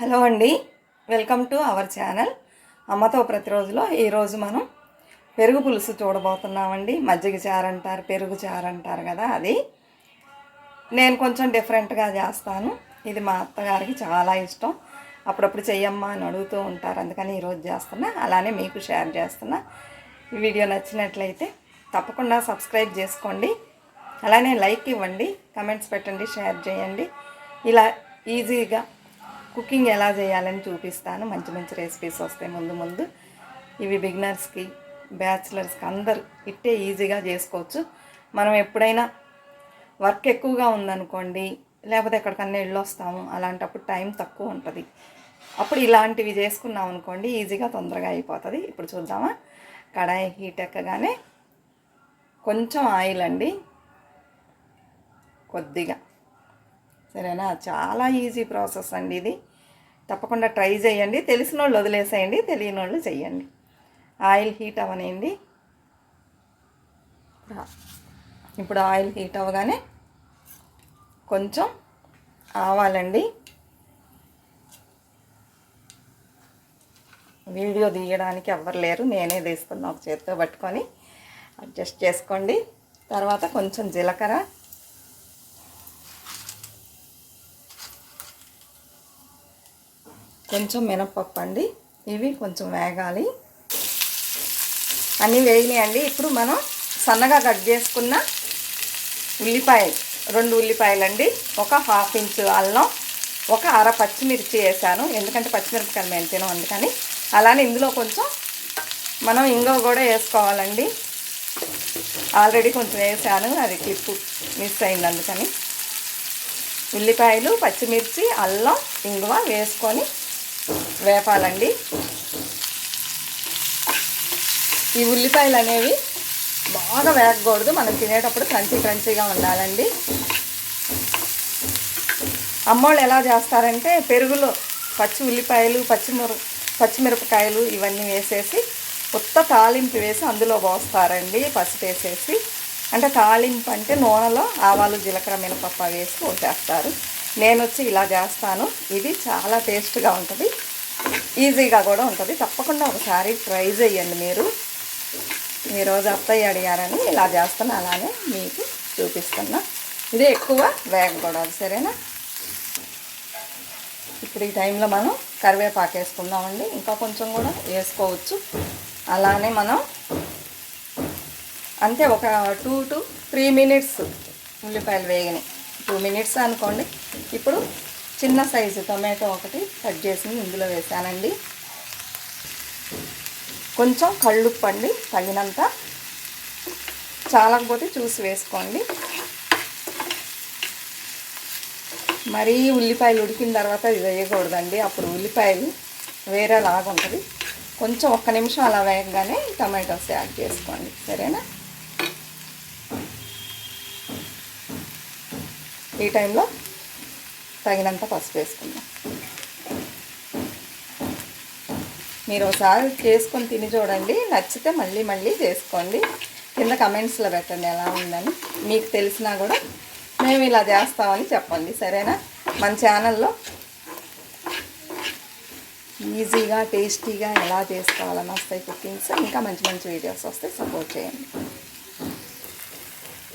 Hello అండి. Welcome to our channel. అమ్మతో ప్రతిరోజులో ఈరోజు మనం పెరుగు పులుసు చూడబోతున్నామండి. మజ్జిగ చారు అంటారు పెరుగు చారు అంటారు కదా అది. నేను కొంచెం డిఫరెంట్గా చేస్తాను. ఇది మా అత్తగారికి చాలా ఇష్టం. అప్పుడప్పుడు చెయ్యమ్మా అని అడుగుతూ ఉంటారు. అందుకని ఈరోజు చేస్తున్నా. అలానే మీకు షేర్ చేస్తున్నా. ఈ వీడియో నచ్చినట్లయితే తప్పకుండా సబ్స్క్రైబ్ చేసుకోండి. అలానే లైక్ ఇవ్వండి. కమెంట్స్ పెట్టండి షేర్ చేయండి. ఇలా ఈజీగా కుకింగ్ ఎలా చేయాలని చూపిస్తాను. మంచి మంచి రెసిపీస్ వస్తాయి ముందు ముందు. ఇవి బిగినర్స్కి బ్యాచిలర్స్కి అందరు ఇట్టే ఈజీగా చేసుకోవచ్చు. మనం ఎప్పుడైనా వర్క్ ఎక్కువగా ఉందనుకోండి లేకపోతే ఎక్కడికన్నా వెళ్ళొస్తాము అలాంటప్పుడు టైం తక్కువ ఉంటుంది. అప్పుడు ఇలాంటివి చేసుకున్నాం అనుకోండి ఈజీగా తొందరగా అయిపోతుంది. ఇప్పుడు చూద్దామా? కడాయి హీట్ ఎక్కగానే కొంచెం ఆయిల్ అండి. కొద్దిగా. సరేనా? చాలా ఈజీ ప్రాసెస్ అండి ఇది. తప్పకుండా ట్రై చేయండి. తెలిసిన వాళ్ళు వదిలేసేయండి తెలియని వాళ్ళు చేయండి ఆయిల్ హీట్ అవనండి ఇప్పుడు ఆయిల్ హీట్ అవ్వగానే కొంచెం ఆవాలండి. వీడియో తీయడానికి ఎవ్వరు లేరు. నేనే తీసుకున్నా ఒక చేత్తో పట్టుకొని. అడ్జస్ట్ చేసుకోండి. తర్వాత కొంచెం జీలకర్ర. కొంచెం మినప్పప్పు అండి. ఇవి కొంచెం వేగాలి. అన్నీ వేగినాయండి. ఇప్పుడు మనం సన్నగా కట్ చేసుకున్న ఉల్లిపాయ రెండు ఉల్లిపాయలండి. ఒక హాఫ్ ఇంచు అల్లం ఒక అర పచ్చిమిర్చి వేసాను. ఎందుకంటే పచ్చిమిరపకాయలు మేము తినం అందుకని. అలానే ఇందులో కొంచెం మనం ఇంగవ కూడా వేసుకోవాలండి. ఆల్రెడీ కొంచెం వేసాను. అది క్లిప్పు మిస్ అయింది అందుకని. ఉల్లిపాయలు పచ్చిమిర్చి అల్లం ఇంగువ వేసుకొని వేపాలండి. ఈ ఉల్లిపాయలు అనేవి బాగా వేగకూడదు. మనం తినేటప్పుడు క్రంచీ క్రంచీగా ఉండాలండి. అమ్మోళ్ళు ఎలా చేస్తారంటే పెరుగులో పచ్చి ఉల్లిపాయలు పచ్చిమిర పచ్చిమిరపకాయలు ఇవన్నీ వేసేసి కొత్త తాలింపు వేసి అందులో పోస్తారండి. పసుపు వేసేసి. అంటే తాలింపు అంటే నూనెలో ఆవాలు జీలకర్ర మినపప్ప వేసి పోసేస్తారు. నేను వచ్చి ఇలా చేస్తాను. ఇది చాలా టేస్ట్గా ఉంటుంది. ఈజీగా కూడా ఉంటుంది. తప్పకుండా ఒకసారి ట్రై చేయండి మీరు. ఈరోజు అత్తయ్య అడిగారని ఇలా చేస్తాను. అలానే మీకు చూపిస్తున్నా. ఇది ఎక్కువ వేగకూడదు. సరేనా? ఇప్పుడు ఈ టైంలో మనం కరివేపాకు వేసుకుందామండి. ఇంకా కొంచెం కూడా వేసుకోవచ్చు. అలానే మనం అంతే ఒక టూ టు త్రీ మినిట్స్ ఉల్లిపాయలు వేగినాయి. టూ మినిట్స్ అనుకోండి. ఇప్పుడు చిన్న సైజు టొమాటో ఒకటి కట్ చేసి ఇందులో వేసానండి. కొంచెం కళ్ళుప్పండి తగినంత. చాలకపోతే చూసి వేసుకోండి. మరీ ఉల్లిపాయలు ఉడికిన తర్వాత ఇది వేయకూడదండి. అప్పుడు ఉల్లిపాయలు వేరేలాగా ఉంటుంది. కొంచెం ఒక్క నిమిషం అలా వేయగానే టమాటోస్ యాడ్ చేసుకోండి. సరేనా? ఈ టైంలో తగినంత పసుపు వేసుకుందాం. మీరు ఒకసారి చేసుకొని తిని చూడండి. నచ్చితే మళ్ళీ మళ్ళీ చేసుకోండి. కింద కమెంట్స్లో పెట్టండి ఎలా ఉందని. మీకు తెలిసినా కూడా మేము ఇలా చేస్తామని చెప్పండి. సరేనా? మన ఛానల్లో ఈజీగా టేస్టీగా ఎలా చేసుకోవాలని వస్తాయి కుకింగ్స్ ఇంకా మంచి మంచి వీడియోస్ వస్తాయి సపోర్ట్ చేయండి.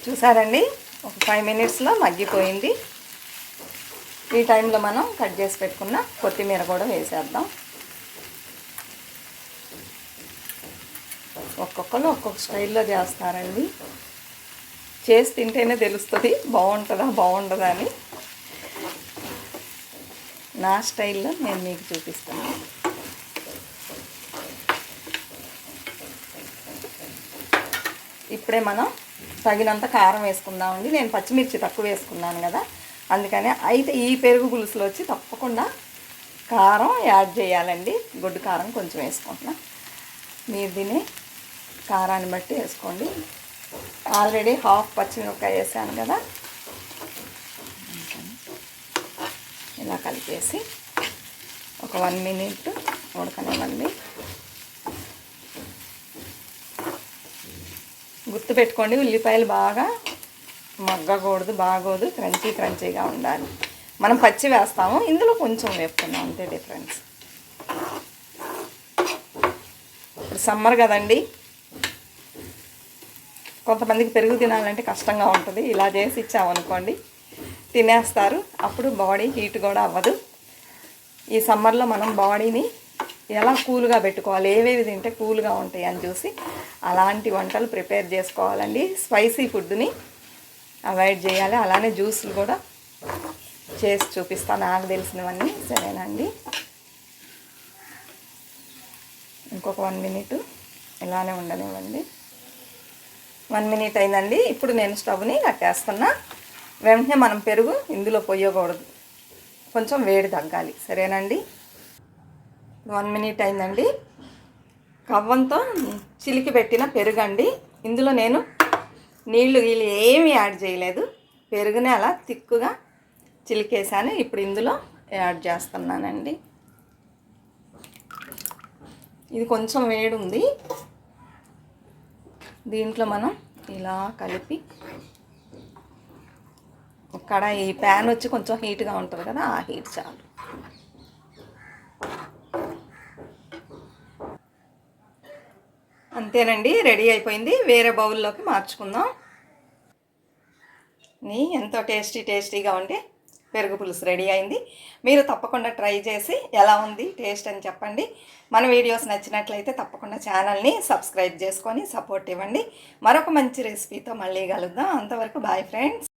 చూసారండి? ఒక ఫైవ్ మినిట్స్లో మగ్గిపోయింది. ఈ టైంలో మనం కట్ చేసి పెట్టుకున్న కొత్తిమీర కూడా వేసేద్దాం. ఒక్కొక్కరు ఒక్కొక్క స్టైల్లో చేస్తారండి. చేసి తింటేనే తెలుస్తుంది బాగుంటుందా బాగుంటుందా అని. నా స్టైల్లో నేను మీకు చూపిస్తాను. ఇప్పుడే మనం తగినంత కారం వేసుకుందామండి. నేను పచ్చిమిర్చి తక్కువ వేసుకున్నాను కదా. అందుకనే అయితే ఈ పెరుగు పులుసులో వచ్చి తప్పకుండా కారం యాడ్ చేయాలండి. గొడ్డు కారం కొంచెం వేసుకుంటున్నా. మీరు తినే కారాన్ని బట్టి వేసుకోండి. ఆల్రెడీ హాఫ్ పచ్చిమిరపకాయ వేసాను కదా. ఇలా కలిపేసి ఒక వన్ మినిట్ ఉడకనివ్వండి. గుర్తుపెట్టుకోండి ఉల్లిపాయలు బాగా మగ్గకూడదు బాగోదు క్రంచీ క్రంచీగా ఉండాలి. మనం పచ్చి వేస్తాము ఇందులో కొంచెం వేపుకున్నాం అంతే డిఫరెన్స్ ఇప్పుడు సమ్మర్ కదండి. కొంతమందికి పెరుగు తినాలంటే కష్టంగా ఉంటుంది. ఇలా చేసి ఇచ్చామనుకోండి తినేస్తారు. అప్పుడు బాడీ హీట్ కూడా అవ్వదు. ఈ సమ్మర్లో మనం బాడీని ఎలా కూల్గా పెట్టుకోవాలి ఏవేవి తింటే కూల్గా ఉంటాయి అని చూసి అలాంటి వంటలు ప్రిపేర్ చేసుకోవాలండి. స్పైసీ ఫుడ్ని అవాయిడ్ చేయాలి. అలానే జ్యూస్లు కూడా చేసి చూపిస్తాను నాకు తెలిసినవన్నీ సరేనండి. ఇంకొక వన్ మినిట్ ఇలానే ఉండనివ్వండి. వన్ మినిట్ అయిందండి. ఇప్పుడు నేను స్టవ్ని కట్టేస్తున్నా వెంటనే మనం పెరుగు ఇందులో పొయ్యకూడదు కొంచెం వేడి తగ్గాలి. సరేనండి? వన్ మినిట్ అయిందండి. కవ్వంతో చిలికి పెట్టిన పెరుగండి. ఇందులో నేను నీళ్ళు గీళ్ళు ఏమీ యాడ్ చేయలేదు. పెరుగునే అలా తిక్కుగా చిలికేసాను ఇప్పుడు ఇందులో యాడ్ చేస్తున్నానండి. ఇది కొంచెం వేడి ఉంది దీంట్లో మనం ఇలా కలిపి ఇక్కడ ఈ ప్యాన్ వచ్చి కొంచెం హీట్గా ఉంటుంది కదా ఆ హీట్ చాలు. అంతేనండి రెడీ అయిపోయింది. వేరే బౌల్లోకి మార్చుకుందాం. నీ ఎంతో టేస్టీ టేస్టీగా ఉండి పెరుగు పులుసు రెడీ అయింది. మీరు తప్పకుండా ట్రై చేసి ఎలా ఉంది టేస్ట్ అని చెప్పండి. మన వీడియోస్ నచ్చినట్లయితే తప్పకుండా ఛానల్ని సబ్స్క్రైబ్ చేసుకొని సపోర్ట్ ఇవ్వండి. మరొక మంచి రెసిపీతో మళ్ళీ కలుద్దాం. అంతవరకు బాయ్ ఫ్రెండ్స్.